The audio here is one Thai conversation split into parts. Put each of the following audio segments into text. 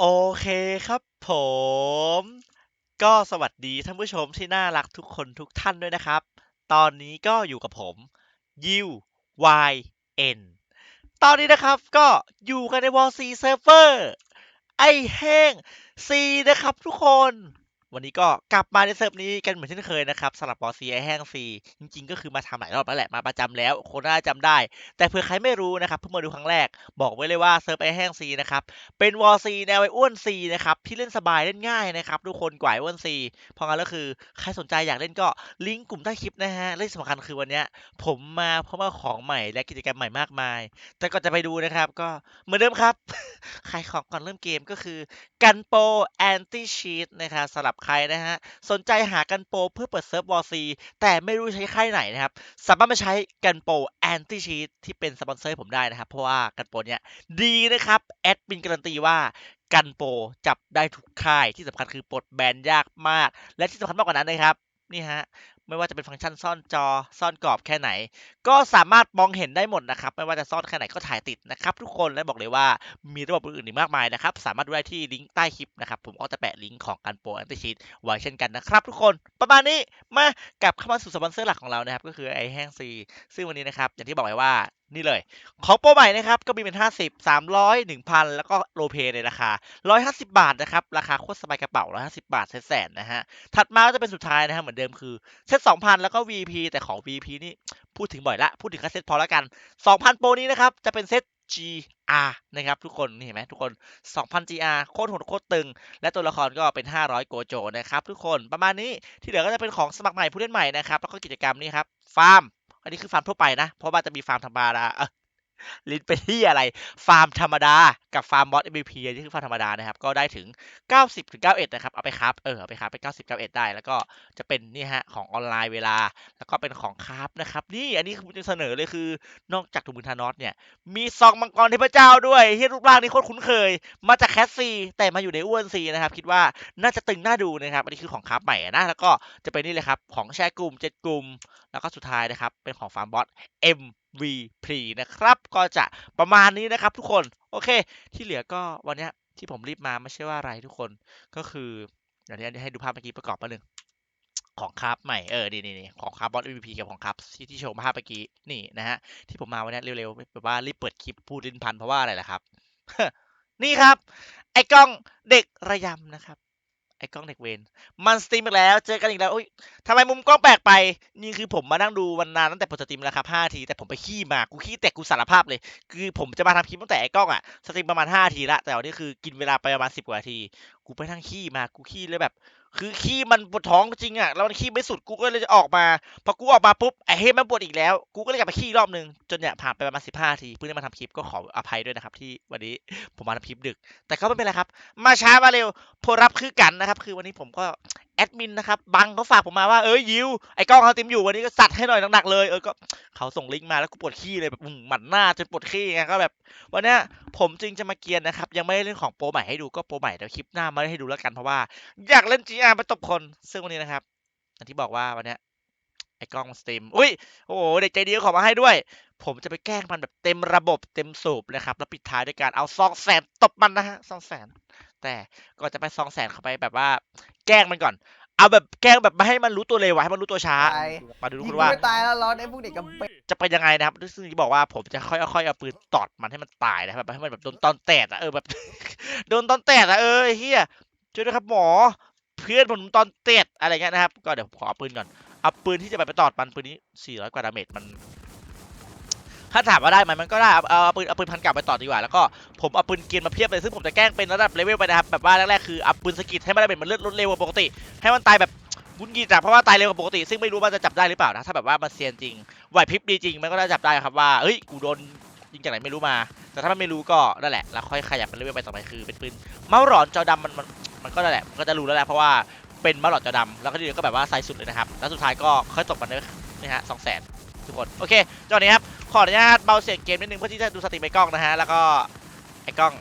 โอเคครับผม ก็สวัสดีท่านผู้ชมที่น่ารักทุกคนทุกท่านด้วยนะครับ ตอนนี้ก็อยู่กับผมยิว Y N ตอนนี้นะครับก็อยู่กันในวอลซีเซิร์ฟเวอร์ไอแห้ง C นะครับทุกคน วันนี้ก็กลับมาในเซิร์ฟนี้กันเหมือนเช่นเคยนะครับสำหรับวอลซีไอแห้ง C จริงๆ ก็คือมาทำหลายรอบแล้วแหละมาประจำแล้วคนน่าจะจำได้ แต่เผื่อใครไม่รู้นะครับเพิ่งมาดูครั้งแรก บอกไว้เลยว่าเซิร์ฟไอแห้ง C นะครับเป็นวอลซีแนวไอ้อ้วนซีนะครับที่เล่นสบายเล่นง่ายนะครับทุกคนกว่าไอ้อ้วนซีเพราะงั้นก็คือใครสนใจอยากเล่นก็ลิงก์กลุ่มใต้คลิปนะฮะและที่สำคัญคือวันนี้ผมมาเพราะว่าของใหม่และกิจกรรมใหม่มากมาย แต่ก่อนจะไปดูนะครับก็เหมือนเดิมครับขายของก่อนเริ่มเกมก็คือกันโปแอนตี้ชีตนะครับสำหรับใครนะฮะ สนใจหากันโปเพื่อเปิดเซิร์ฟวอลซีแต่ไม่รู้ใช้ค่ายไหนนะครับ สามารถมาใช้กันโปแอนตี้ชีตที่เป็นสปอนเซอร์ให้ผมได้นะครับ เพราะว่ากันโปเนี้ยดีนะครับ แอดมินการันตีว่ากันโปรจับได้ทุกค่ายที่สำคัญคือปลดแบนยากมาก และที่สำคัญมากกว่านั้นนะครับนี่ฮะ ไม่ว่าจะเป็นฟังก์ชันซ่อนจอ ซ่อนกรอบแค่ไหน ก็สามารถมองเห็นได้หมดนะครับ ไม่ว่าจะซ่อนแค่ไหนก็ถ่ายติดนะครับ ทุกคนและบอกเลยว่ามีระบบอื่นๆอีกมากมายนะครับ สามารถดูได้ที่ลิงก์ใต้คลิปนะครับ ผมก็จะแปะลิงก์ของการโปรแอนติชีตไว้เช่นกันนะครับ ทุกคนประมาณนี้มากลับเข้ามาสู่สปอนเซอร์หลักของเรานะครับ ก็คือไอแห้งซีซึ่งวันนี้นะครับอย่างที่บอกไว้ว่านี่เลย ของโปรใหม่นะครับ ก็มีเป็น 50 300 1,000 แล้วก็โลเปในราคา 150 บาทนะครับ ราคาโคตรสบายกระเป๋า 150 บาทเซตแสนนะฮะ ถัดมาก็จะเป็นสุดท้ายนะฮะ เหมือนเดิมคือ เซต 2,000 แล้วก็ VP แต่ของ VP นี่พูดถึงบ่อยละ พูดถึงแค่เซตพอแล้วกัน 2,000 โปรนี้นะครับ จะเป็นเซต GR นะครับทุกคนนี่เห็นไหมทุกคน 2,000 GR โคตรโหดโคตรตึง และตัวละครก็เป็น 500 โกโจนะครับทุกคนประมาณนี้ที่เหลือก็จะเป็นของสมัครใหม่ผู้เล่นใหม่นะครับแล้วก็กิจกรรมนี้ครับฟาร์ม อันนี้คือฟาร์มทั่วไปนะ เพราะว่าจะมีฟาร์มธรรมดา ลิ้นไปที่อะไร ฟาร์มธรรมดา กับฟาร์มบอส MVP อันนี้คือฟาร์มธรรมดานะครับ ก็ได้ถึง 90ถึง91 นะครับ เอาไปครับ เออ เอาไปครับไป90 91 ได้ แล้วก็จะเป็นนี่ฮะ ของออนไลน์เวลา แล้วก็เป็นของคราฟนะครับ นี่อันนี้คือผมจะเสนอเลยคือนอกจากถุงมือธานอสเนี่ย มีซองมังกรเทพเจ้าด้วยเฮียรูปร่างนี่โคตรคุ้นเคย มาจากแคสซีแต่มาอยู่ในอ้วนซีนะครับ คิดว่าน่าจะตึงน่าดูนะครับ อันนี้คือของคราฟใหม่นะ แล้วก็จะเป็นนี่เลยครับ ของแชร์กลุ่ม 7 กลุ่ม แล้วก็สุดท้ายนะครับ เป็นของฟาร์มบอส MVP นะครับ ก็จะประมาณนี้นะครับทุกคน โอเค ที่เหลือก็วันนี้ที่ผมรีบมาไม่ใช่ว่าอะไรทุกคนก็คืออย่างนี้ให้ดูภาพเมื่อกี้ประกอบมาหนึ่งของคราฟใหม่เออนี่นี่นของคราฟบอส MVP กับของคราฟที่ที่โชว์ภาพเมื่อกี้นี่นะฮะที่ผมมาวันนี้เร็วๆแบบว่ารีบเปิดคลิปพูดลิ้นพันเพราะว่าอะไรล่ะครับ นี่ครับ ไอ้กล้องเด็กระยำนะครับ ไอ้กล้องเด็กเวนมันสตรีมอีกแล้ว เจอกันอีกแล้วทำไมมุมกล้องแปลกไป นี่คือผมมานั่งดูวันนานตั้งแต่ผมสตรีมแล้วครับ5ที แต่ผมไปขี้มา กูขี้แตกกูสารภาพเลย คือผมจะมาทำคลิปตั้งแต่ไอ้กล้องอะสตรีมประมาณ5ทีละ แต่วันนี้คือกินเวลาไปประมาณ10กว่าที กูไปนั่งขี้มา กูขี้เลยแบบ คือขี้มันปวดท้องจริงอะแล้วมันขี้ไม่สุดกูก็เลยจะออกมาพอกูออกมาปุ๊บไอ้เฮ้ยมันปวดอีกแล้ว กูก็เลยกลับไปขี้รอบนึงจนเนี่ยผ่านไปประมาณสิบห้าทีเพิ่งได้มาทำคลิปก็ขออภัยด้วยนะครับ ที่วันนี้ผมมาทำคลิปดึก แต่ก็ไม่เป็นไรครับ มาช้ามาเร็วผลลัพธ์คือกันนะครับ คือวันนี้ผมก็ แอดมินนะครับบังเขาฝากผมมาว่าเอ้ยยิวไอ้กล้องเขาติมอยู่วันนี้ก็สัดให้หน่อยหนักๆเลยเออก็เขาส่งลิงก์มาแล้วกูปวดขี้เลยแบบอืมหมันหน้าจนปวดขี้ไงก็แบบวันนี้ผมจึงจะมาเกียนนะครับ ยังไม่ได้เล่นของโปรใหม่ให้ดูก็โปรใหม่เดี๋ยวคลิปหน้ามาให้ดูแล้วกันเพราะว่าอยากเล่น GR ไปตบคน ซึ่งวันนี้นะครับอย่างที่บอกว่าวันนี้ไอ้กล้องสตรีมอุ้ยโอ้โหเด็กใจดีก็ขอมาให้ด้วย ผมจะไปแกล้งมันแบบเต็มระบบเต็มสูบนะครับแล้วปิดท้ายด้วยการเอาซองแสนตบมันนะฮะซองแสน แต่ก่อนจะไปซองแสนเข้าไปแบบว่า แกล้งมันก่อน เอาแบบแกล้งแบบไม่ให้มันรู้ตัวเร็วอะให้มันรู้ตัวช้า ตาย มาดูทุกยิคงนว่า ไม่ตายแล้วร้อนไอ้พวกเด็กกำเป็ดจะเป็นยังไงนะครับซึ่งที่บอกว่าผมจะค่อยๆเอาปืนตอดมันให้มันตายนะครับแบบให้มันแบบโดนตอนแตดอะเออแบบ โดนตอนแตดอะเออไอ้เฮียช่วยด้วยครับหมอ เพื่อนผมตอนเตดอะไรเงี้ยนะครับ ก็เดี๋ยวผมขอเอาปืนก่อน เอาปืนที่จะไปไปตอดมันปืนนี้ 400 กว่าดาเมจมัน ถ้าถามว่าได้ไหมมันก็ได้เอาเอาปืนเอาปืนพันกลับไปต่อดีกว่าแล้วก็ผมเอาปืนเกียนมาเพียบเลยซึ่งผมจะแกล้งเป็นระดับเลเวลไปนะครับแบบว่าแรกๆคือเอาปืนสกิดให้มันได้เป็นมันเลือดลดเร็วกว่าปกติ ให้มันตายแบบบุญกีจับเพราะว่าตายเร็วกว่าปกติ ซึ่งไม่รู้ว่าจะจับได้หรือเปล่านะถ้าแบบว่ามันเซียนจริงไหวพริบดีจริงมันก็ได้จับได้ครับว่าเฮ้ยกูโดนยิงจากไหนไม่รู้มา แต่ถ้ามันไม่รู้ก็นั่นแหละแล้วค่อยขยับเป็นเลเวลไปต่อไปคือเป็นปืนเมาหลอนจอดำมันมันมันก็นั่นแหละมันก็จะรู้แล้วแหละเพราะว่าเป็นเมาหลอนจอดำแล้วก็ทีเดียวก็แบบว่าไซส์สุดเลยนะครับแล้วสุดท้ายก็ค่อยตบมันด้นี่ฮะสองแสนทุกคนโอเคจอนี้ครับ ออนุญาตเบาเสียงเกมนิดนึงเพื่อที่จะดูสตรีมไอ้กล้องนะฮะ แล้วก็ไอ้กล้อง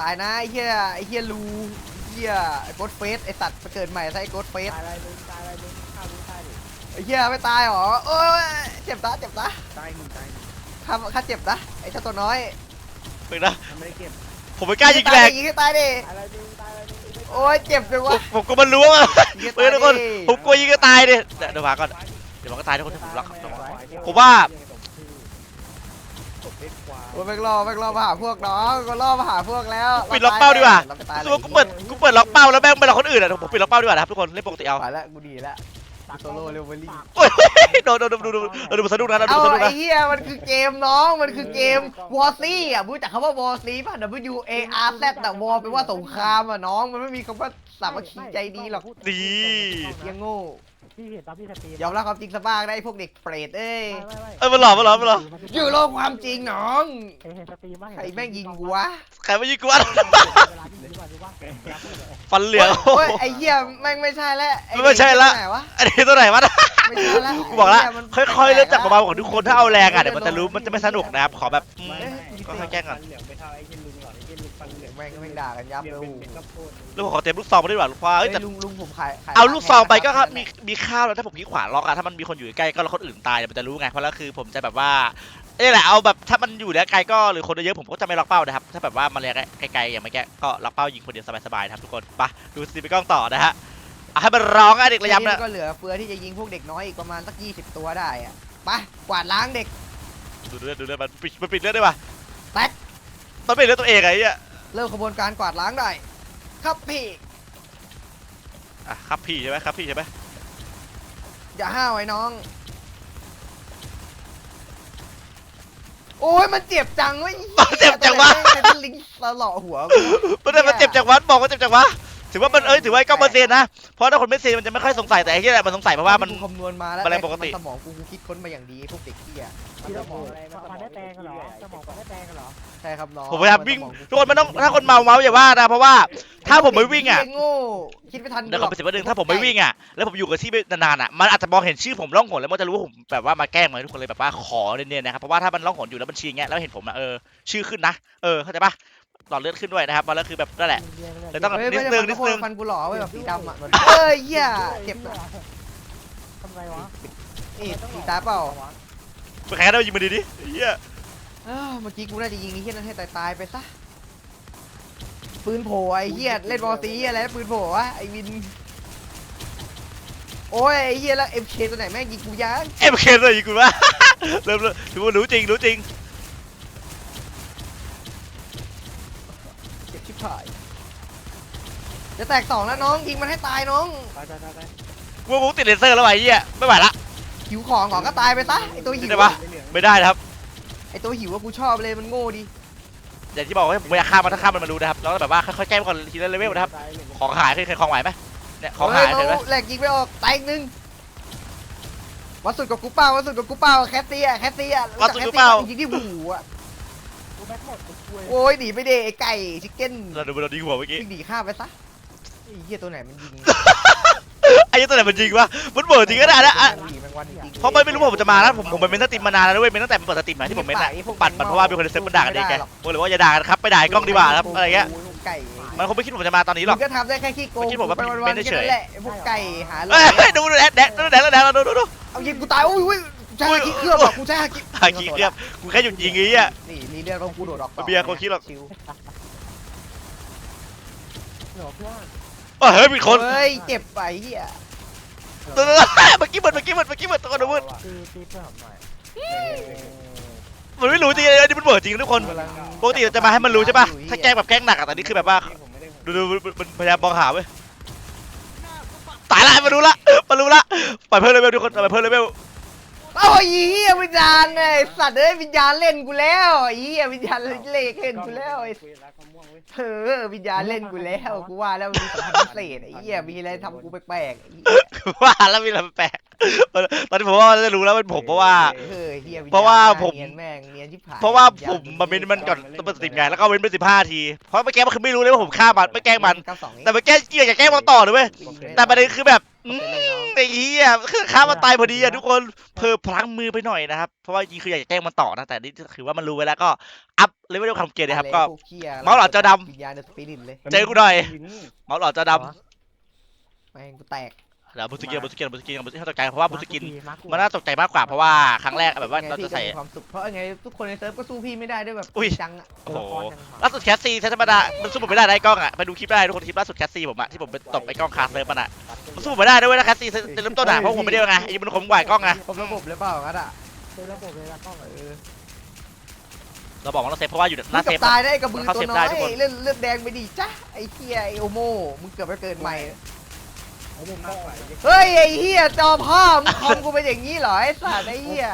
ตายนะไอ้เหี้ยไอ้เหี้ยรูไอ้เหี้ยไอ้โกดเฟสไอ้สัตว์มาเกิดใหม่ซะไอ้โกดเฟสตายอะไรมึงตายอะไรมึงฆ่ามึงฆ่าดิไอ้เหี้ยไม่ตายหรอโอ้ยเจ็บนะเจ็บนะตายมึงตายมึงข้าข้าเจ็บนะไอ้เจ้าตัวน้อยมึงนะ มันไม่ได้เก็บผมไม่กล้ายิงแรงยิงให้ตายดิอะไรดึงตายอะไรดึงโอ้ยเจ็บจังผวะมผมก็มันล้วงอะยิงเพื่อนทุกคนให้ผมกลัวยิงก็ตายดิเดี๋ยวเดี๋ยวมาก่อน เดี๋ยวมันก็ตายทุกคนที่ผมรักครับ ผมว่าโอ้ยแม่งรอแม่งรอมาหาพวกน้องก็รอมาหาพวกแล้วปิดล็อกเป้าดีกว่าเรตายสมมติกูเปิดกูเปิดล็อกเป้าแล้วแม่งไปล็อกคนอื่นอะผมปิดล็อกเป้าดีกว่านะครับทุกคนเล่นปกติเอาไปแล้วกูดีแล้วกูโซโล่เร็วเวอรี่โอ้ยโดนโดนโดนดูดูดูดูมันสนุกนะดูเอามันสนุกไอ้นะเหี้ยมันคือเกมน้องมันคือเกมวอร์ซี่อะรู้จักคำว่าวอร์ซี่ป่ะ W A R Z แต่วอร์แปลว่าสงครามอะน้องมันไม่มีคำว่าสามัคคีใจดีหรอกดียังโง่ พี่เห็นตอนพี่สตรีมยอมรับความจริงซะบ้างได้พวกเด็กเปรตเอ้ยไม่ไม่เอ้ยมันหลอกมันหลอกมันหลอกอยู่โลกความจริงน้องเห็นสตรีมบ้างใครแม่งยิงกูวะใครไม่ยิงกูวะเวลาที่ยิงก่อนดูว่าฟันเหลืองโอ้ยไอ้เหี้ยแม่งไม่ใช่แล้วอ้ไม่ใช่ละเด็กไหนวะอันนี้ตัวไหนวะไม่ใช่ละกูบอกแล้วไเหี้มันค่อยๆเริ่มจากเบาๆของทุกคนถ้าเอาแรงอะเดี๋ยวมันจะรู้มันจะไม่สนุกนะครับขอแบบอืม ก็ค่อยๆแกล้งก่อนเหลืองไปเท่าไอ้เหี้ยลุงหรอกไอ้เหี้ยลุงฟันเหลืองแม่งแม่งด่ากันยับเดี๋เลยยวโอ้เป็นโหเป็นข้าวโพดแล้วผมขอเต็มลูกซองมาด้วยดีกว่าลูกว่าเฮ้เอ้ยยแต่ลุงลุงผมขายขายเอาลูกซองไปก็ครับขายมีมีข้าวแล้วถ้าผมคลิกขวาล็อกอะถ้ามันมีคนอยู่ใกล้ก็แล้วคนอื่นตายเดี๋ยวมันจะรู้ไงเพราะแล้วคือผมจะแบบว่านี่แหละเอาแบบถ้ามันอยู่แล้วไกลก็หรือคนเยอะๆผมก็จะไม่ล็อกเป้านะครับถ้าแบบว่ามันระยะไกลๆอย่างเมื่อกี้ก็ล็อกเป้ายิงคนเดียวสบายๆนะครับทุกคนไปดูสตรีมไปกล้องต่อนะฮะเอาให้มันร้องอะเด็กระยำนี่นะ ก็เหลือเฟือที่จะยิงพวกเด็กน้อยอีกประมาณสักยี่สิบตัวได้อะไปกวาดล้างเด็กดูเลือดดูเลือดมันปิดมันปิดเลือดได้ปะ แป๊กมันปิดเลือดตัวเองไงไอ้เหี้ยเริ่มขบวนการกวาดล้างได้ ครับพี่ อะครับพี่ใช่ไหมครับพี่ใช่ไหมอย่าห้าวไอ้น้อง โอ้ยมันเจ็บจังเว้ยเจ็บจังวะแต่เป็นลิงสลอหัวกู มันได้มันเจ็บจากวัดบอกว่าเจ็บจากวะถือว่ามันเอ้ยถือว่าไอ้กล้องมันเซนนะเพราะถ้าคนไม่เซนมันจะไม่ค่อยสงสัยแต่ไอ้เหี้ยแหละมันสงสัยเพราะว่ามันกูคำนวณมาแล้วมันแรงปกติ สมองกูกูคิดค้นมาอย่างดีพวกเด็กเที่ย ที่เราบอกอะไรมันได้แตงกันเหรอสมองมันได้แตงกันเหรอใช่ครับน้องผมพยายามวิ่งสทุกคนมันต้องถ้าคนเมาเมาอย่าว่านะเพราะว่าถ้าผมไม่วิ่งอะเด็กโง่คิดไม่ทันเดี๋ยวหรขออกไปสิบวันหนึ่งถ้าผมไม่วิ่งอะแล้วผมอยู่กับที่นานๆอะมันอาจจะมองเห็นชื่อผมล่องหนแล้วมันจะรู้ว่าผมแบบว่ามาแกล้งมาทุกคนเลยแบบว่าขอเนียนๆนะครับเพราะว่าถ้ามันล่องหนอยู่แล้วมันชี้อย่างเงี้ยแล้วเห็นผมอะเออชื่อขึ้นนะเออเข้าใจปะหลอดเลือดขึ้นด้วยนะครับแล้วคือแบบนั่นแหละเดี๋ยวต้องเฮ้ยนิดไม่นึใช่งฟันนิดนึงฟันกูหล่อเว้ยแบบสีดำอะเหมือนเอ้ยเหี้ยเจ็บนะทำไงวะนี่สีตาเปล่า ไปแข่งกันได้ยิงมาดีดิเฮียเอ้าเมื่อกี้กูน่าจะยิงไอ้เหี้ยนั้นให้ตายตายๆไปซะปืนโผล่ไอ้เหี้ยเล่นบอลสีอะไรนะปืนโผล่วะไอ้วินโอ้ยไอ้เหี้ยแล้วเอ็มเคตัวไหนแม่งยิงกูยังเอ็มเคเลยยิงกูว่าเริ่มเริ่มถือว่ารู้จริงรู้จริงเจ็บชิบหายจะแตกสองแล้วน้องยิงมันให้ตายน้อง ตายตายตายตายกูว่ากูติดเลเซอร์แล้วว่ะไอ้เหี้ยไม่ไหวละ หิวของของก็ตายไปซะไอ้ตัวหิวได้ปะไม่เหลืองไม่ได้นะครับไอ้ตัวหิวว่ากูชอบเลยมันโง่ดีอย่างที่บอกว่าผมไม่อยากฆ่ามันถ้าฆ่ามันมารู้นะครับแล้วก็แบบว่าค่อยๆแก้มันก่อนทีละเลเวลนะครับตายเหลืองของหายเคยเคยของหายไหมเนี่ยของหายเฮ้เห็นไหมแหลกยิงไม่ออกตายอีกหนึ่งวัดสุดกับกูเป้าวัดสุดกับกูเป้าแคสซี่อะแคสซี่อะรู้จัแคสซี่ปะยิงที่หูอะกูแม็กหมดกูคุยโอ้ยหนีไปเดไอ้ไก่ชิคเก้นเราดูเราดีหัวเมื่อกี้วิ่งหนีข้ามไปซะไอ้เหี้ยตัวไหนมันยิงไอ้เหี้ยตัวไหนมันจริงวะมันเบิดจริงก็ได้นะ อะหนีแมงวันจริงๆเพราะไม่ไม่รู้ว่าผมจะมานะผมผมเป็นเมนสตรีมมานานแล้วด้วยเมนตั้งแต่มันเปิดสตรีมมาที่ผมเมนอะปัดมันเพราะว่ามีคนในเซิร์ฟมันด่ากันเองไงผมเลยว่าอย่าด่ากันครับไปด่าไอ้กล้องดีกว่าครับอะไรเงี้ยไก่มันคงไม่คิดว่าผมจะมาตอนนี้หรอกมึงก็ทำได้แค่ขี้โกงไม่คิดบอกว่าไปเป็นวันๆเฉแค่ยนั้นแหละไอ้พวกไก่หาเรื่เอ้องยดูดูแดดแดดดูแดดแล้วแดดแล้วดูดูดูเอายิงกูตายโอ้ยอุ้ยใช้ฮาคิเคลือบอะกูใช้ฮาคิหาขี้เคลือบกูแค่หยุดยิงไอ้เหี้ยนี่มีเลือดเพราะกูโดดออกต่อเบียร์กูคิดหรอกชิวเหลือเพื่อนเออเฮ้ยมีคนเฮ้ยเจ็บไปเหี้ย ตัวตัวเมื่อกี้มันเมื่อกี้มันเมื่อกี้มันตัวกระดูกตีตีเพื่อนผมหน่อยมันไม่รู้จริงเลยอันนี้มันเบิดจริงนะทุกคนกำลังปกติเราจะมาให้มันรู้ใช่ป่ะถ้าแกล้งแบบแกล้งหนักอะแต่นี่คือแบบว่าผมไม่ได้ดูดูมันมันพยายามมองหาเว้ยตายละมันรู้ละมันรู้ละปล่อยเพิ่มเลเวลทุกคนปล่อยเพิ่มเลเวล เอาไอ้เหี้ยวิญญาณไอ้สัตว์เอ้ยวิญญาณเล่นกูแล้วไอ้เหี้ยวิญญาณเล่นเล่นกูแล้วไอ้คุยรักมะม่วงเว้ยเธอวิญญาณเล่นกูแล้วกูว่าแล้วมันมีสัมพันธ์พิเศษไอ้เหี้ยมีอะไรทำกูแปลกๆไอ้เหี้ยว่าแล้วมีอะไรแปลกตอนนี้ผมว่าจะรู้แล้วเป็นผมเพราะว่า เออเหี้ยญญณเพราะว่าผม เนียนแม่งเนียนชิบหายเพราะว่าญญณผมมาเมนมันก่อนต้องเป็นสตรีมไงแล้วก็เว้นไปสิบห้าที เพราะเมื่อกี้มันคือไม่รู้เลยว่าผมฆ่ามันไม่แกล้งมัน เก้าสองแต่เมื่อกี้เกี่ยวกับแกล้งมันต่อเลยเว้ย แต่ประเด็นคือแบบอืม ไอ้เหี้ยคือฆ่ามันตายพอดีอะทุกคนเพอพลั้งมือไปหน่อยนะครับ เพราะว่าจริงๆคืออยากจะแกล้งมันต่อนะ แต่นี่คือว่ามันรู้ไว้แล้วก็อัพเลเวลความเกลียดนะครับก็พวหี้ยเมาส์หลอดจอดำ วิญญาณเดอะสปิริตเลยเจอกูหน่อยเมาส์หลอดจอดแม่งกูแตก เดี๋ยวบุสกินบุสกินบุสกินบุสกินตกใจเพราะว่าบุสกินมาร์คมันน่าตกใจมากกว่าเพราะว่าครั้งแรกแบบว่าไงเราพี่จะใส่ก็มีความสุขเพราะไงทุกคนในเซิร์ฟก็สู้พี่ไม่ได้ด้วยแบบอุ้ยจังอะโอ้โหล่าสุดแคสซีใช้ธรรมดามันสู้ผมไม่ได้นะไอ้กล้องอะไปดูคลิปได้ทุกคนคลิปล่าสุดแคสซีผมอะที่ผมไปตบไอ้กล้องคาเซิร์ฟมันอะมันสู้ผมไม่ได้ด้วยเวยนะแคสซีเริ่มต้นอะเพราะผมไม่ได้ไงไอ้มันคมกว่าไอ้กล้องไงผมระบบเลยเปล่างั้นอะเป็นระบบเลยละกล้องเออเราบอกว่าเราเซฟเพราะว่าอยู่หมึน้างเซกับฟตายได้กระบือเข้าตัเซวฟน้ได้อยทุกคนเลือดเลือดแดงไปดิจ้ะไอ้เฮียไอโอโมมึงเกือบไปเกิดใหม่ไอ้ เล่นมากก็กว่าเฮ้ยไอ้เฮียจอพ่อมึงคอมกูเป็นอย่างนี้เหรอไอ้สัตว์ไอ้เฮีย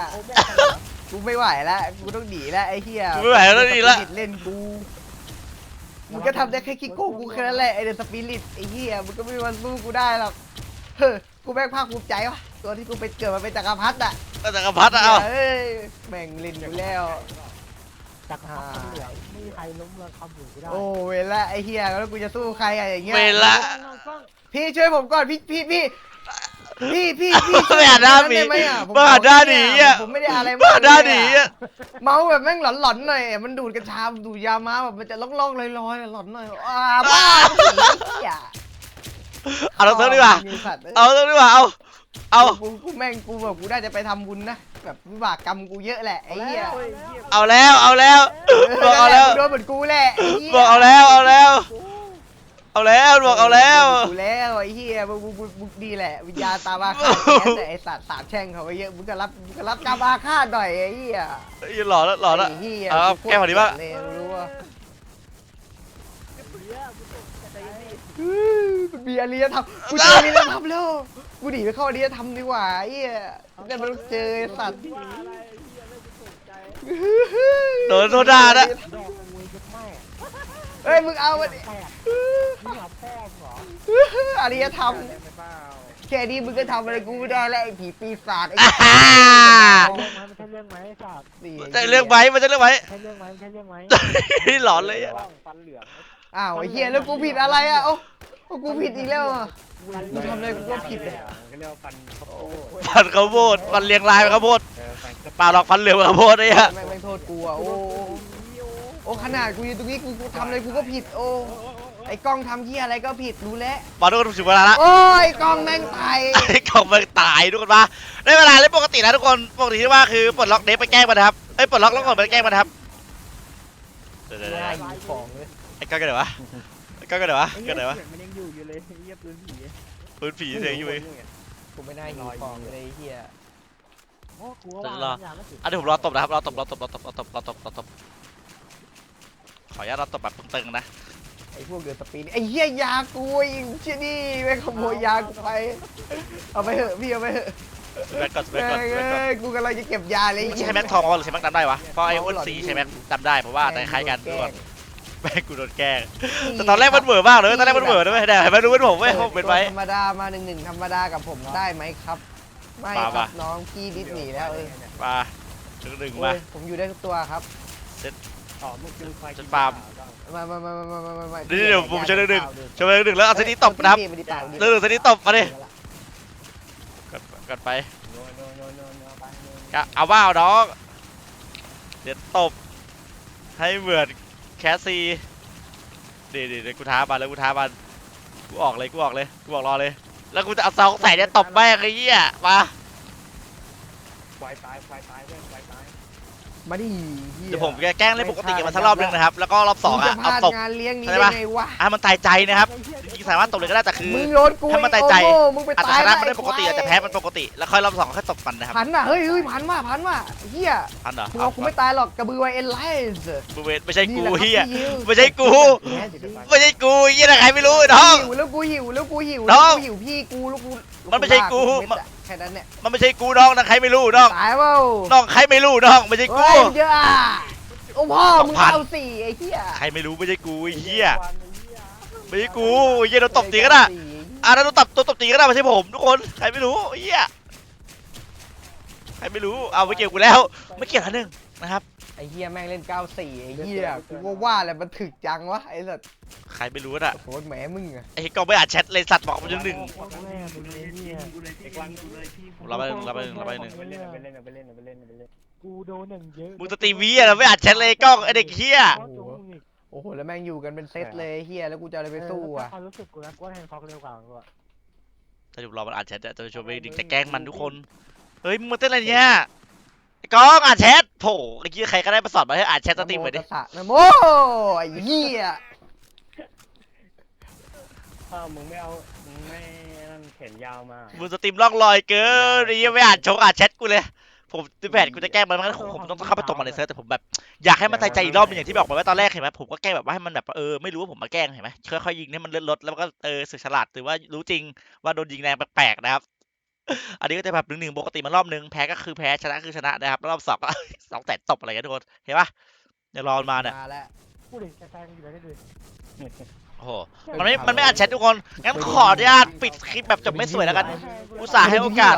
กูไม่ไหวแล้วกูต้องหนีแล้วไอ้เฮียกูไม่ไหวแล้วนี่ละสปิริตเล่นกูมึงก็ทำได้แค่คิกโก้กูแค่นั้นแหละไอเดนสปิริตไอ้เฮียมึงก็ไม่มีวันสู้กูได้หรอกเฮ้ยกูแม่งภาคภูมิใจวะตัวที่กูไปเกิดมาเป็นจักรพรรดิอะก็จักรพรรดิอะเอาเอ้ยแม่งลินอยู่แล้ว จากคำเหลืองไม่มีใครล้มเลิกคำหนูได้โอ้เวลาไอ้เฮียแล้วกูจะสู้ใครอะอย่างเงี้ยเวละ พี่ช่วยผมก่อนพี่พี่พี่พี่พี่พี่ไม่หันหน้าหนีได้ไหมอะผมไม่หันหน้าหนีอะผมไม่ได้อะไรบ้าด้าหนีอะเมาแบบแม่งหลอนๆหน่อยมันดูดกัญชาดูดยามาแบบมันจะล่องๆลอยๆหลอนหน่อยอ่าบ้าเหี้ยเอาเราเซิร์ฟดีกว่ามีสัตว์เอาเซิร์ฟดีกว่าเอาเอากูกูแม่งกูแบบกูน่าจะไปทำบุญนะแบบวิบากกรรมกูเยอะแหละไอ้เหี้ยเอาแล้วเอาแล้วบอกเอาแล้วโดนเหมือนกูแหละไอ้เหี้ยบอกเอาแล้วเอาแล้ว เอาแล้วบอกเอาแล้ว กูแล้วไอ้เหี้ยมึงมึงมึงมึงดีแหละวิญญาณตามอาฆาตแค้นแต่ไอ้สัตว์สาบแช่งเขาไว้เยอะมึงก็รับมึงก็รับกรรมอาฆาตหน่อยไอ้เหี้ยยืนหล่อแล้วหล่อแล้วไอ้เหี้ยเอาโคตรแก้พอดีป่ะเเลยรู้ว่ามันมีอริยธรรมกูเจออริยธรรมแล้วกูหนีไปเข้าอริยธรรมดีกว่าไอ้เหี้ยกันมันต้องเจอไอ้สัตว์โดนโซดานะดอกมวยยัดแม่ เฮ้ยมึงเอามาดิแตกมึงหาพ่อมึงเหรออริยธรรมได้ไหมเปล่าแค่นี้มึงก็ทำอะไรกูไม่ได้แล้วไอ้ผีปีศาจไอ้อ่าฮ่ามันใช่เรื่องไหมไอ้สัตว์นี่มันจะเรื่องไหมมันจะเรื่องไหมใช่เรื่องไหมใช่เรื่องไหมหลอนเลยอะฟันเหลืองอ้าวไอ้เหี้ยแล้วกูผิดอะไรอะโอ้กูผิดอีกแล้วอะ กูทำอะไรกูก็ผิดเลย ก็เรียกว่าฟันข้าวโพดฟันข้าวโพดฟันเรียงรายเป็นข้าวโพดเออฟันกระเปล่าหรอกฟันเหลืองเป็นข้าวโพดไอ้เหี้ยแม่งแม่งโทษกูอะโอ้ โอ้ขนาดกูอยู่ตรงนี้กูกูทำอะไรกูก็ผิดโอ้ไอ้กล้องทำเหี้ยอะไรก็ผิดรู้แล้วมาทุกคนถึงเวลาละโอ้ยกล้องแม่งตายไอ้กล่องมันตายทุกคนมาได้เวลาเล่นปกตินะทุกคนปกติที่ว่าคือปลดล็อกเดฟไปแกล้งมันนะครับไอ้ยปลดล็อกแล้วกดไปแกล้งมันนะครับเดี๋ยวไม่ๆได้ยิงของเลยๆไอ้ก้อนกันเดี๋ยววะไอ้ก้อนกันเดี๋ยววะกันเดี๋ยววะมันยังอยู่อยู่เลยเยียปืนผีปืนผีเสียงอยู่เอง กูไม่น่ายิงของเลยไอ้เหี้ยโอ้กูว่าว่าอย่างนั้นสิอะเดี๋ยวผมรอตบนะครับรอตบรอตบรอตบรอตบรอตบรอตบ ขออนุญาตรอตบแบบตึงๆนะ ไอ้พวกเดือดสปีดไอ้เหี้ยยากูยิงเชี่ยนี่แม่งขโมยยากูไป เอาไปเถอะพี่เอาไปเถอะแบ็กก่อนแบ็แม่กก่อนงแบ็กก่อนเอ้ยกูกำลังจะเก็บยาเลยไม่ใช่แม็กทองมาหรือใช้แม็กดำได้วะ เพราะไอ้อ้วนสีใช้แม็กดำได้เพราะว่าแต่คล้ายกันทุกคนแม่งกูโดนแกล้งแต่ตอนแรกมันเบื่อมากเลยตอนแรกมันเบื่อนะเว้ยแต่เห็นไหมรู้เป็นผมเว้ยผมเป็นไว้ ธรรมดามาหนึ่งหนึ่งธรรมดากับผมได้ไหมครับ ไม่คมารับมาน้องพี่ดิสนีย์แล้วเออมาถึงหนึ่งโอ้มายผมอยู่ได้ทุกตัวครับต่ อ๋นปามเดี๋ยวเดี๋ยวผมเชิญหนึ่งเชิญหนึ่งแล้วเอาเนีตบนะครับเเรื่องหนึ่นีตบมาดิกดกดไปเอาไปกะเอาว่าเอาน้องเดี๋ยวตบให้เหมือนแคสซีเดี๋ยวเดี๋ยวกูท้าบันแล้วกูท้าบันกูออกเลยกูออกเลยกูบอกรอเลย แล้วกูจะเอาสองใส่เนี่ยตบแม่งไอ้เหี้ยมา ควตายควตายด้ย มาดิเดี๋ยวผมจะแกล้งเล่นปกติกับมันสักรอบนึงนะครับ แล้วก็รอบสองมึอะจะพเอาลาดตบงานเลี้ยงนี้เข้าใจได้ปะไงวะอะมันตายใจนะครับจริงๆสามารถตบเลยก็ได้แต่คือมึงโยนกูถ้ามันตายใจไอ้โอโม่มึงไปอาจจะตายชนะแล้วมันได้ปกติอาจจะแพ้มันปกติ แล้วค่อยรอบสองค่อยตบมันนะครับพันว่ะเฮ้ยเฮ้ยพันว่ะพันว่ะเฮียทันเหรอมึงเอากูไม่ตายหรอกกระบือไวเอ็นไลซ์บูเวตไม่ใช่กูนี่แหละครับเฮียพี่ยิวไม่ใช่กูแพ้สิครับไม่ใช่กูเฮียนะใครไม่รู้ไอ้น้องหิวแล้วกูหิวแล้วกูหิวน้แล้วองกูหิวพี่กูแล้วกูมันไม่ใช่กูเม็ดอะ แค่นั้นเนี่ยมันไม่ใช่กูน้องนะใครไม่รู้น้องตายเปล่าน้องใครไม่รู้น้องไม่ใช่กู เฮ้ยเยอะอะโอ้พ่อมึงพัน เอาสี่ไอ้เหี้ยใครไม่รู้ไม่ใช่กูไอ้เฮียไม่ใช่กูไอ้เฮียโดนตบตีก็ได้สี่อะแล้วโดนตบตัวตบตีก็ได้ไม่ใช่ผมทุกคนใครไม่รู้ไอ้เฮียใครไม่รู้เอาไม่เกี่ยวกูแล้ว ไม่เกี่ยวกันหนึ่งนะครับ ไอ้เหี้ยแม่งเล่นเก้าสี่ไอ้เหี้ยกูว่าว่าแหละมันถึกจังวะไอ้สัตว์ใครไม่รู้น่ะโคตรแหมมึงอะไอ้ก็ไม่อ่านแชทเลยสัตว์บอกมันยังหนึ่งแม่มึงเลยเนี่ยไอ้กวางกูเลยพี่เราไปหนึ่งเราไปหนึ่งเราไปหนึ่งไปเล่นไปเล่นไปเล่นไปเล่นไปเล่นกูโดนหนึ่งเยอะมึงจะตีวีอะเราไม่อ่านแชทเลยกล้องไอเด็กเฮียโอ้โหแล้วแม่งอยู่กันเป็นเซตเลยไอ้เหี้ยแล้วกูจะเอาอะไรไปสู้อะความรู้สึกกูนะกูว่าแทนฟอกเร็วกว่ากูอะถ้าดูรอมันอ่านแชทจะจะชวนไปดึงจะแกล้งมันทุกคน เฮ้ยมึงมาเต้นอะไรเนี่ยไอ้ กองอ่านแชทโถไอ้กี้ใครก็ได้มาสอนมาให้อ่านแชทสตรีมไปดินะโตัสสะนะโมไอ้เหี้ยถ้ามึงไม่เอา มึงไม่นั่นเข็นยาวมา มึงสตรีมล่องลอยเกินไอ้ยังไม่อ่านโชกอ่านแชทกูเลย ผมแผนกูจะแกล้งมันมันผมต้องเข้าไปตบมันในเซิร์ฟแต่ผมแบบอยากให้มันใจใจอีกรอบหนึงอย่างที่บอกไปว่าตอนแรกเห็นไหมผมก็แกล้งแบบว่าให้มันแบบเออไม่รู้ว่าผมมาแกล้งเห็นไหมค่อยๆยิงให้มันเลื่อนรถแล้วมันก็เออสึกฉลาดถือว่ารู้จริงว่าโดนยิงแรงแปลกๆนะครับ อันนี้ก็จะแบบหนึ่งหนึ่งปกติมันรอบหนึ่งแพ้ก็คือแพ้ชนะคือชนะนะครับแล้วรอบสองก็ สองแตะตบอะไรกันทุกคนเห็นปะเดี๋ยวรอมันมาเนี่ยมาแล้วพูดดิแฟนอยู่ไหนได้ดูโอ้โหมันไม่มันไม่อ่านแชททุกคนงั้นขออนุญาตปิดคลิปแบบจบไม่สวยแล้วกัน อุตส่าห์ให้โอกาส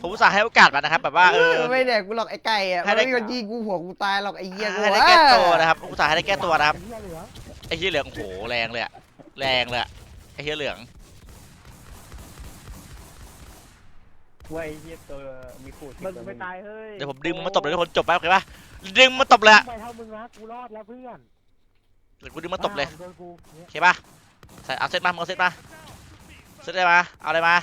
ผมอุตส่าห์ให้โอกาสมันนะครับ แบบว่าเออ ไม่แดกกูหรอกไอ้ไก่อะให้มันได้ ไม่มีวันยิงกูหัวกูตายหรอกไอ้เหี้ยกูให้ได้แก้ตัวนะครับอุตส่าห์ให้ได้แก้ตัวนะครับเหี้ยเหลือไอ้เหี้ยเหลืองโหแรงเลยอะแรงเลยอะไอ้เหี้ยเหลือง ว่าไอ้เหี้ยตัวมีขูดมึงไม่ตายเฮ้ยเดี๋ยวผมดึงมันมาตบเลยทุกคนจบไปโอเคปะดึงมันตบเลยอะไปเท่ามึงนะกูรอดแล้วเพื่อนเดี๋ยวกูดึงมันตบเลยโดนกูเนี่ยโอเคปะใส่เอาเซตมามึงเอาเซตมาเซตได้มาเอาอะไรมา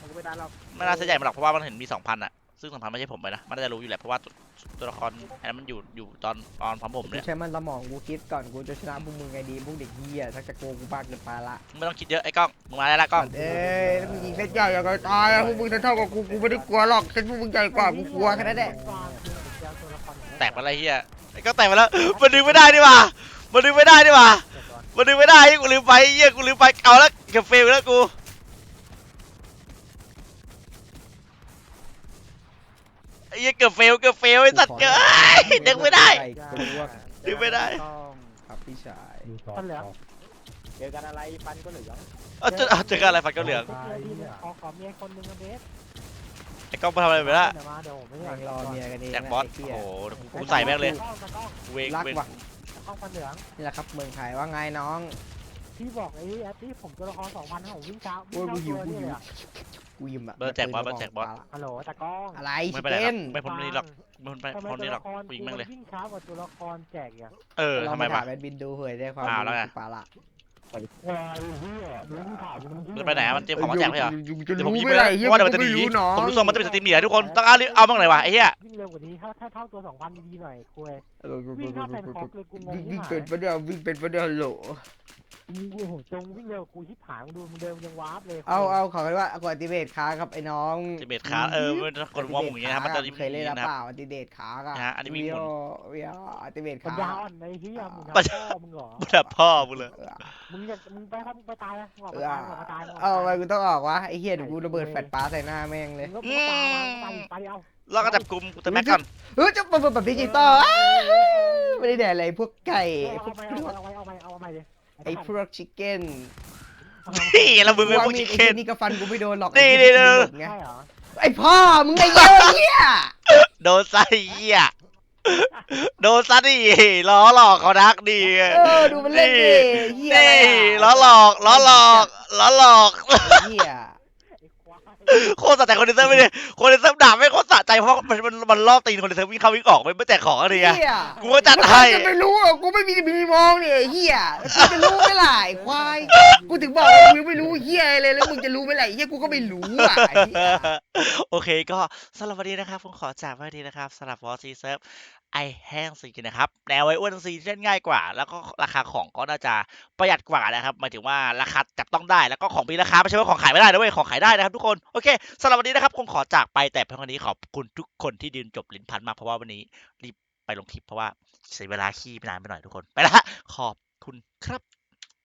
มันก็ไม่ได้หรอกไม่น่าเซตใหญ่มาหรอกเพราะว่ามันเห็นมีสองพันอะ ซึ่งสองพันไม่ใช่ผมไปนะ มันน่าจะรู้อยู่แหละเพราะว่าตัวตัวละครอันนั้นมันอยู่อยู่ตอนตอนพร้อมผมกูเนี่ยใช้มันสมองกูคิดก่อนกูจะชนะพวกมึงไงดีพวกเด็กเหี้ยถ้าจะโกงกูบ้าเกินไปละไม่ต้องคิดเยอะไอ้กล้องมึงมาได้ละกล้องเอ้ยแล้วมึงยิงเส้นใหญ่อย่างไรตายอะพวกมึงเท่ากับกูกูไม่ได้กลัวหรอกเส้นพวกมึงใหญ่กว่ากูกลัวแค่นั้นแหละแตกไปอะไรเหี้ยไอ้ก็แตกไปแล้ว มันดึงไม่ได้นี่หว่ามันดึงไม่ได้นี่หว่ามันดึงไม่ได้กูลืมไปเหี้ยกูลืมไปเอาแล้วเกือบเฟลแล้วกู อ้เหี้ยเกือบเฟลเกือบเฟลไอ้สัตว์เกือบดึงไม่ได้กูรู้ว่าดึงไม่ได้ครับพี่ชายมันเหลือเจอกันอะไรฟันก็เหลืองเอาเจอเอาเจอกันอะไรฟันก็เหลืองขอขอเมียคนนึงนะเบสไอ้กล้องมาทำอะไรไปละเดี๋ยวมาเดี๋ยวผมไม่แม่งรอเมียกันเองแจ็คบอสไเหี้ยโอ้โหเดี๋ยวกูกูใส่แม่งเลยตะกล้องเวงรักเวงว่ะตะกล้องฟันเหลืองนี่แหละครับเมืองไทยว่าไงน้อง ที่บอกไอ้แอปที่ผมตัวละครสองพันผมวิ่งเช้าโอ้วิ่ยงกูเช้าหิวตัวกูนี่หิเลวยอะกูหิมอะเบอร์แจ็คบอสเบอร์แจ็คบอส ฮัลโหลตะกล้องอะไรไม่ชิไปไหนหรเก้อกนไม่พ้นนี่หรอกไม่พ้นไปทำไมพ้นตัวนี่หรอละกครกูยิงกูแม่งเลย วิ่งช้ากว่าตัวละครแจกอย่างเออเราทำไมไปวะถามแอดมินดูเหยได้ความอ้าวแล้วไง รู้ปลาละว้ายเฮียดูมึงถามมึงมันจะไปไหนอะมันเตรียมของมาแจกไม่เหรออยู่จะเดี๋ยวผมรู้ยิงไม่ไปไรแล้วเฮียเพราะว่าเดี๋ยวมันกูจะหไม่นีรู้น้องผมรู้สึกว่ามันจะเป็นสตรีมเหนียทุกคนต้องเอาเอาบ้างหน่อยวะไอ้เหี้ยวิ่งเร็วกว่านี้ถ้าถ้าเท่าตัวสองพันดีๆหน่อยคุยเออวิ่งเข้าแฟนคอปเลยกูงงวิ่งที่เป็นหายปะเนี่ยวิ่งเป็นปะเนี่ยโหล มึงกูโหจงวิ่งเร็วกูชิบหายมึงดูมึงเดินมึงยังวาร์ปเลยเอาเอาขอให้ว่าอัติเบตค้าครับไอ้น้องจะเบ็ดขาเออมันจะกดวอลหมุนอย่างเงี้ยนะครับมันจะเคยเล่นหรือนะครับเปล่าอัติเบตค้ากันะฮะอันนี้วิ่งหมุนวิโออัติเบตปัญค้าญาอ่อนในเฮียมึงปัญญา พ่อมึงเหรอมันแบบพ่อมึงเลยเออมึงจะมึงไปครับมึงไปตายนะมึงออกเอมาอตายมึงออกมาตายมึงออกเอามาไปตาย กูต้องออกวะไอ้เฮียเดี๋ยวกูระเบิดแฟลชฟ้าใส่หน้าแม่งเลยมึงก็ตายมาตายตายเอาลอกกระจับกลุ่มกูเติมแม็กก่อนเฮ้ยจะเปิดแบบดิจิตอลอ้าวไม่ได้แดกอะไรพวกไก่พวเอากไปพวกเอาไปเอาไปเอาไปเลยไอ้พวกชิคเก้นนี่แล้วมึงเป็นพวกมีชิคไอ้เก้นที่นี่ก็ฟันกูไม่โดนหรอกนี่ไอ้นี่ที่นี่หลุดไงใช่เหรอไอ้พ่อมึงไอ้เหี้ยเหี้ยโดนไส้เหี้ยโดนซะดิล้อหลอกเขานักดีเออดูมันเล่นดิเหี้ยนี่อะไระล้อหลอกล้อหลอกล้อหลอกไอ้เหี้ยไอ้ควาย โคตรสะใจคนในเซิร์ฟไม่ได้คนในเซิร์ฟด่าไม่โคตรสะใจเพราะมันมันมันล่อตีนคนในเซิร์ฟวิ่งเข้าวิ่งออกไม่ไม่แจกของอะไรเหี้เงี้ยยกูก็จัดให้จะไม่รู้อะกูไม่มีมีมองเนี่ยไอ้เหี้ยกูจะรู้ไหมล่ะไอ้ควายกูถึงบอกว่ากูไม่รู้เหี้ยอะไรเลยแล้วมึงจะรู้ไหมล่ะไอ้เหี้ยกูก็ไม่รู้อะไอ้เหี้ย โอเคก็สำหรับวันนี้นะครับผมขอจากไว้ทีนะครับสำหรับวอซีเซิร์ฟ ไอแห้งซีนะครับแนวไออ้วนซีเล่นง่ายกว่า แล้วก็ราคาของก็น่าจะประหยัดกว่านะครับหมายถึงว่าราคาจับต้องได้แล้วก็ของมีราคาไม่ใช่ว่าของขายไม่ได้นะเว้ยของขายได้นะครับทุกคนโอเคสำหรับวันนี้นะครับคงขอจากไปแต่เพียงวันนี้ขอบคุณทุกคนที่ดินจบลิ้นพันมากเพราะว่าวันนี้รีบไปลงคลิปเพราะว่าเสียเวลาขี้ไปนานไปหน่อยทุกคนไปละขอบคุณครับ